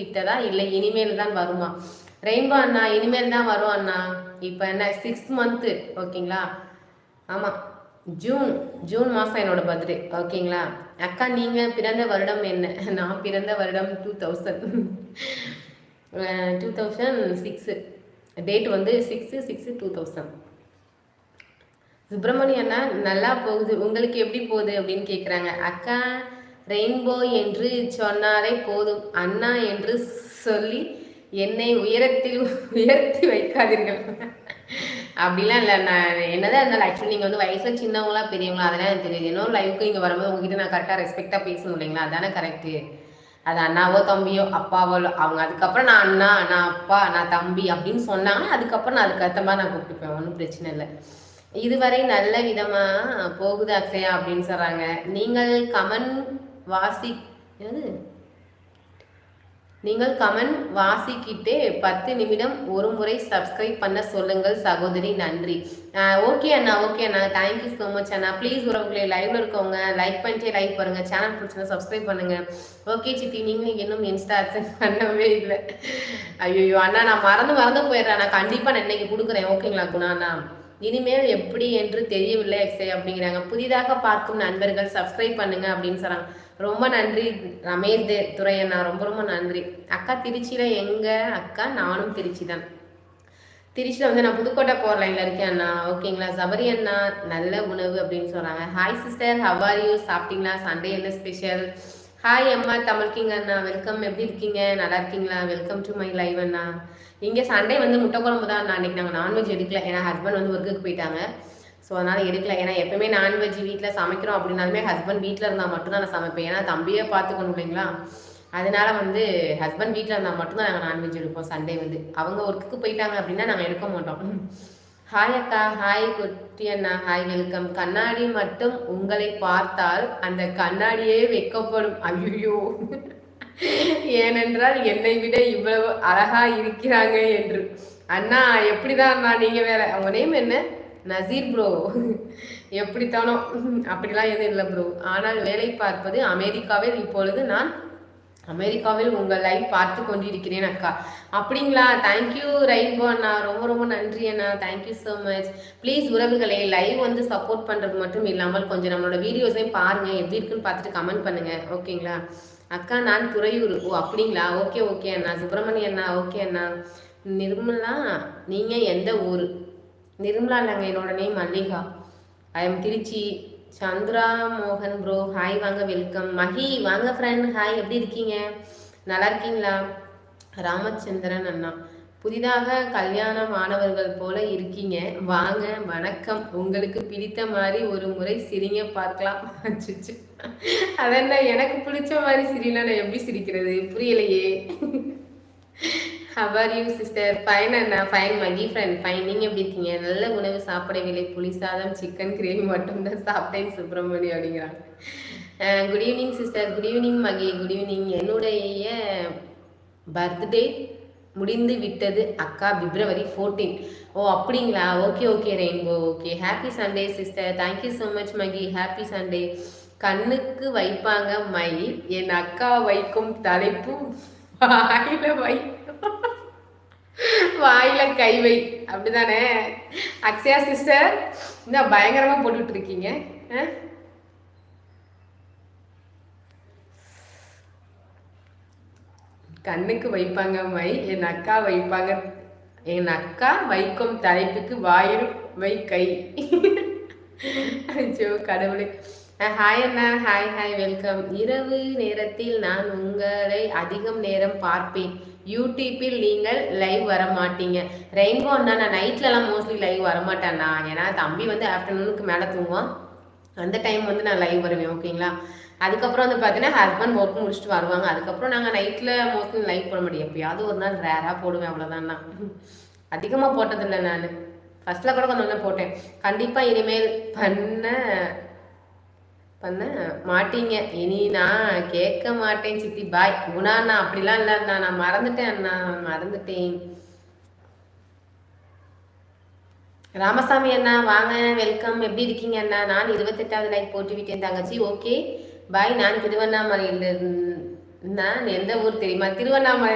விட்டதா? இல்லை இனிமேல் தான் வருமா? ரெயின்போ அண்ணா இனிமேல் தான் வரும் அண்ணா. இப்போ என்ன சிக்ஸ் மந்த்து ஓகேங்களா? ஆமாம் ஜூன் ஜூன் மாதம் என்னோட பர்த்டே ஓகேங்களா? அக்கா நீங்கள் பிறந்த வருடம் என்ன? நான் பிறந்த வருடம் two thousand two thousand six date வந்து சிக்ஸு சிக்ஸு டூ தௌசண்ட் சுப்பிரமணியண்ணா நல்லா போகுது. உங்களுக்கு எப்படி போகுது அப்படின்னு கேட்குறாங்க அக்கா ரெயின்போ என்று சொன்னாலே போதும். அண்ணா என்று சொல்லி என்னை உயரத்தில் உயர்த்தி வைக்காதீர்கள். அப்படிலாம் இல்லை நான் என்னதான் இருந்தாலும் ஆக்சுவலி நீங்கள் வந்து வயசில் சின்னவங்களா பெரியவங்களா அதெல்லாம் எனக்கு தெரியுது. இன்னொரு லைஃப்க்கு இங்கே வரும்போது உங்ககிட்ட நான் கரெக்டாக ரெஸ்பெக்டாக பேசணும் இல்லைங்களா? அதானே கரெக்டு அது அண்ணாவோ தம்பியோ அப்பாவோ அவங்க அதுக்கப்புறம் நான் அண்ணா நான் அப்பா நான் தம்பி அப்படின்னு சொன்னாங்கன்னா அதுக்கப்புறம் நான் அதுக்கேற்ற மாதிரி நான் கூப்பிட்டுப்பேன். ஒன்றும் பிரச்சனை இல்லை. இதுவரை நல்ல விதமாக போகுது அக்ஷயா அப்படின்னு சொல்கிறாங்க நீங்கள் கமன் வாசி என்னது நீங்கள் கமெண்ட் வாசிக்கிட்டே பத்து நிமிடம் ஒரு முறை சப்ஸ்கிரைப் பண்ண சொல்லுங்கள் சகோதரி நன்றி. ஓகே அண்ணா ஓகே அண்ணா. தேங்க்யூ ஸோ மச் அண்ணா. ப்ளீஸ் உறவுகளே லைவ்ல இருக்கவங்க லைக் பண்ணிட்டே லைக் பாருங்க. சேனல் பிடிச்சிருந்தா சப்ஸ்கிரைப் பண்ணுங்க. ஓகே சித்தி நீங்கள் இன்னும் இன்ஸ்டா ஆக்சன் பண்ணவே இல்லை. ஐயோ அண்ணா நான் மறந்து மறந்து போயிடுறேன். நான் கண்டிப்பாக நான் இன்னைக்கு கொடுக்குறேன். ஓகேங்களா குணா அண்ணா இனிமேல் எப்படி என்று தெரியவில்லை எக்ஸை அப்படிங்கிறாங்க. புதிதாக பார்க்கும் நண்பர்கள் சப்ஸ்கிரைப் பண்ணுங்க அப்படின்னு சொல்றாங்க. ரொம்ப நன்றி ரமேஷ் தே துரையண்ணா. ரொம்ப ரொம்ப நன்றி. அக்கா திருச்சியில் எங்க? அக்கா நானும் திருச்சி தான் திருச்சியில் வந்து நான் புதுக்கோட்டை போகிற லைனில் இருக்கேன் அண்ணா. ஓகேங்களா? சபரி அண்ணா நல்ல உணவு அப்படின்னு சொல்கிறாங்க ஹாய் சிஸ்டர் ஹவ் யூ சாப்பிட்டீங்களா? சண்டே என்ன ஸ்பெஷல் ஹாய் அம்மா தமிழ் கிங் அண்ணா வெல்கம் எப்படி இருக்கீங்க? நல்லா இருக்கீங்களா? வெல்கம் டு மை லைவ் அண்ணா இங்கே சண்டே வந்து முட்டை குழம்பு தான் நான் அன்றைக்கி நாங்கள் நான்வெஜ் எடுக்கல. ஏன்னா ஹஸ்பண்ட் வந்து ஒர்க்குக்கு போயிட்டாங்க. ஸோ அதனால் எடுக்கல. ஏன்னா எப்பவுமே நான்வெஜ் வீட்டில் சமைக்கிறோம் அப்படின்னாலுமே ஹஸ்பண்ட் வீட்டில் இருந்தால் மட்டும்தான் நான் சமைப்பேன். ஏன்னா தம்பியே பார்த்துக்கணும் இல்லைங்களா? அதனால வந்து ஹஸ்பண்ட் வீட்டில் இருந்தால் மட்டும்தான் நாங்கள் நான்வெஜ் எடுப்போம் சண்டே வந்து. அவங்க ஒர்க்குக்கு போயிட்டாங்க அப்படின்னா நாங்கள் எடுக்க மாட்டோம். ஹாய் அக்கா ஹாய் குட்டி அண்ணா ஹாய் வெல்கம் கண்ணாடி மட்டும் உங்களை பார்த்தால் அந்த கண்ணாடியே வைக்கப்படும். ஐயோ ஏனென்றால் என்னை விட இவ்வளவு அழகா இருக்கிறாங்க என்று. அண்ணா எப்படிதான் அண்ணா நீங்க வேற? அவங்க நேம் என்ன? நசீர் ப்ரோ எப்படித்தானோ. அப்படிலாம் எதுவும் இல்லை ப்ரோ ஆனால் வேலை பார்ப்பது அமெரிக்காவில் இப்பொழுது நான் அமெரிக்காவில் உங்கள் லைவ் பார்த்து கொண்டிருக்கிறேன் அக்கா. அப்படிங்களா? தேங்க்யூ ரெயின்போ அண்ணா. ரொம்ப ரொம்ப நன்றி அண்ணா. Thank you so much please உறவுகளே லைவ் வந்து சப்போர்ட் பண்ணுறது மட்டும் இல்லாமல் கொஞ்சம் நம்மளோட வீடியோஸையும் பாருங்கள் எப்படி இருக்குன்னு பார்த்துட்டு கமெண்ட் பண்ணுங்கள் ஓகேங்களா அக்கா நான் துறையூர். ஓ அப்படிங்களா? ஓகே ஓகே அண்ணா. சுப்பிரமணிய அண்ணா. ஓகே அண்ணா. நிர்மலா நீங்கள் எந்த ஊர்? நிர்மலா நாங்கள் என்னோட name Mallika. I am Trichy. Chandra மோகன் ப்ரோ ஹாய் வாங்க வெல்கம் மஹி வாங்க ஃப்ரெண்ட் ஹாய் எப்படி இருக்கீங்க? நல்லா இருக்கீங்களா? ராமச்சந்திரன் அண்ணா. புதிதாக கல்யாணம் ஆனவர்கள் போல இருக்கீங்க. வாங்க வணக்கம். உங்களுக்கு பிடித்த மாதிரி ஒரு முறை சிரிங்க பார்க்கலாம். அச்சச்சோ. அதென்ன எனக்கு பிடிச்ச மாதிரி சிரினா நான் எப்படி சிரிக்கிறது? புரியலையே. How are you sister fine Anna. Fine Mahi friend fine நீங்கள் எப்படி இருக்கீங்க? நல்ல உணவு சாப்பிடவில்லை புளி சாதம் சிக்கன் கிரேவி மட்டும்தான் சாப்பிட்டேன் சுப்பிரமணி அப்படிங்கிறாங்க. Good evening sister good evening Mahi. Good evening என்னுடைய பர்த்டே முடிந்து விட்டது. அக்கா பிப்ரவரி ஃபோர்டீன் ஓ அப்படிங்களா? Okay okay rainbow okay happy Sunday sister thank you so much Mahi. Happy Sunday கண்ணுக்கு வைப்பாங்க மை என் அக்கா வைக்கும் தலைப்பும் வாயில வை வாயில கை வை. அப்படிதானே? அக்ஷயா சிஸ்டர் என்ன பயங்கரமா போட்டுட்டு இருக்கீங்க கண்ணுக்கு வைப்பாங்க மை என் அக்கா வைப்பாங்க என் அக்கா வைக்கும் தலைப்புக்கு வாயில் வை கை. ஐயோ கடவுளே. ஹாய் அண்ணா ஹாய் ஹாய் வெல்கம் இரவு நேரத்தில் நான் உங்களை அதிகம் நேரம் பார்ப்பேன். யூடியூப்பில் நீங்கள் லைவ் வர மாட்டீங்க ரெயின்போ அண்ணா நான் நைட்லலாம் மோஸ்ட்லி லைவ் வர மாட்டேண்ணா ஏன்னா தம்பி வந்து ஆஃப்டர்நூனுக்கு மேலே தூங்குவான். அந்த டைம் வந்து நான் லைவ் வருவேன் ஓகேங்களா அதுக்கப்புறம் வந்து பார்த்தீங்கன்னா ஹஸ்பண்ட் ஒர்க் முடிச்சுட்டு வருவாங்க. அதுக்கப்புறம் நாங்கள் நைட்டில் மோஸ்ட்லி லைவ் போட முடியும். எப்பயாவது ஒரு நாள் ரேராக போடுவேன் அவ்வளோதான்ண்ணா அதிகமாக போட்டதில்லை நான். ஃபஸ்ட்டில் கூட கொஞ்சம் கொஞ்சம் போட்டேன். கண்டிப்பாக இனிமேல் பண்ண பண்ண மாட்டீங்க. இனி நான் கேட்க மாட்டேன் சித்தி. பாய். குணா அண்ணா அப்படிலாம் இல்லை அண்ணா. நான் மறந்துட்டேன் அண்ணா. மறந்துட்டேன். ராமசாமி அண்ணா வாங்க. வெல்கம். எப்படி இருக்கீங்க அண்ணா? நான் இருபத்தெட்டாவது லைக் போட்டு விட்டேன் தங்கச்சி. ஓகே. பாய். நான் திருவண்ணாமலையில் நான் எந்த ஊர் தெரியுமா? திருவண்ணாமலை